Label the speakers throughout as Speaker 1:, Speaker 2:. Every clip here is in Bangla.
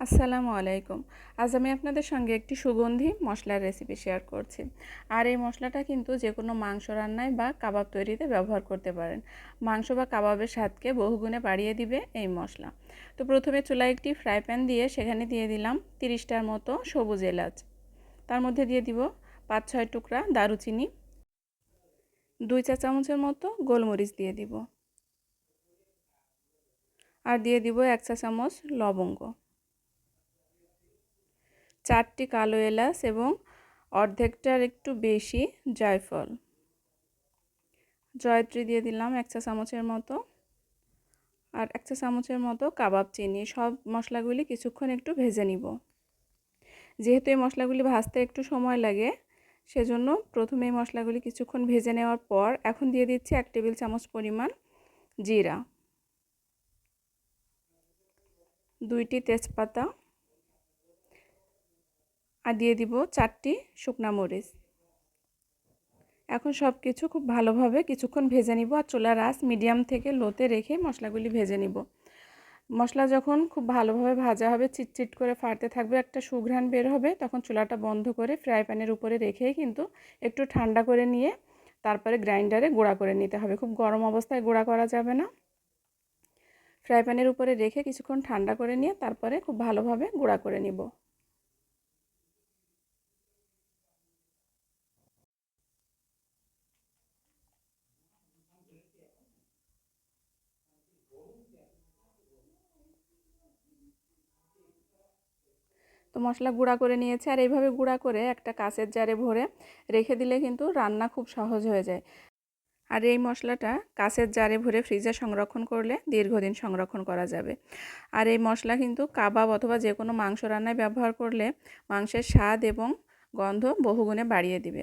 Speaker 1: আসসালামু আলাইকুম। আজ আমি আপনাদের সঙ্গে একটি সুগন্ধি মশলার রেসিপি শেয়ার করছি। আর এই মশলাটা কিন্তু যে কোনো মাংস রান্নায় বা কাবাব তৈরিতে ব্যবহার করতে পারেন। মাংস বা কাবাবের স্বাদকে বহুগুণে বাড়িয়ে দিবে এই মশলা। তো প্রথমে চুলায় একটি ফ্রাই প্যান দিয়ে সেখানে দিয়ে দিলাম তিরিশটার মতো সবুজ এলাচ। তার মধ্যে দিয়ে দিব পাঁচ ছয় টুকরা দারুচিনি। দুই চা চামচের মতো গোলমরিচ দিয়ে দিব। আর দিয়ে দিব এক চা চামচ লবঙ্গ। চারটি কালো এলাচ এবং অর্ধেকটার একটু বেশি জয়ফল। জয়ত্রী দিয়ে দিলাম এক চা চামচের মতো। আর এক চা চামচের মতো কাবাব চিনি, সব মশলাগুলি কিছুক্ষণ একটু ভেজে নিব। যেহেতু এই মশলাগুলি ভাজতে একটু সময় লাগে, সেজন্য প্রথমে এই মশলাগুলি কিছুক্ষণ ভেজে নেওয়ার পর এখন দিয়ে দিচ্ছি এক টেবিল চামচ পরিমাণ জিরা, দুইটি তেজপাতা আর দিয়ে দিব চারটি শুকনা মরিচ। এখন সব কিছু খুব ভালোভাবে কিছুক্ষণ ভেজে নিব আর চুলার আঁচ মিডিয়াম থেকে লোতে রেখে মশলাগুলি ভেজে নিব। মশলা যখন খুব ভালোভাবে ভাজা হবে, চিটচিট করে ফাটতে থাকবে, একটা সুঘ্রাণ বের হবে, তখন চুলাটা বন্ধ করে ফ্রাই প্যানের উপরে রেখেই কিন্তু একটু ঠান্ডা করে নিয়ে তারপরে গ্রাইন্ডারে গুঁড়া করে নিতে হবে। খুব গরম অবস্থায় গুঁড়া করা যাবে না। ফ্রাই প্যানের উপরে রেখে কিছুক্ষণ ঠান্ডা করে নিয়ে তারপরে খুব ভালোভাবে গুঁড়া করে নিব। তো মশলা গুঁড়া করে নিয়েছে আর এইভাবে গুঁড়া করে একটা কাঁচের জারে ভরে রেখে দিলে কিন্তু রান্না খুব সহজ হয়ে যায়। আর এই মশলাটা কাঁচের জারে ভরে ফ্রিজে সংরক্ষণ করলে দীর্ঘদিন সংরক্ষণ করা যাবে। আর এই মশলা কিন্তু কাবাব অথবা যে কোনো মাংস রান্নায় ব্যবহার করলে মাংসের স্বাদ এবং গন্ধ বহুগুণে বাড়িয়ে দিবে।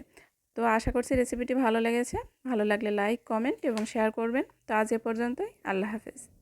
Speaker 1: তো আশা করছি রেসিপিটি ভালো লেগেছে। ভালো লাগলে লাইক, কমেন্ট এবং শেয়ার করবেন। তো আজ এ পর্যন্তই। আল্লাহ হাফেজ।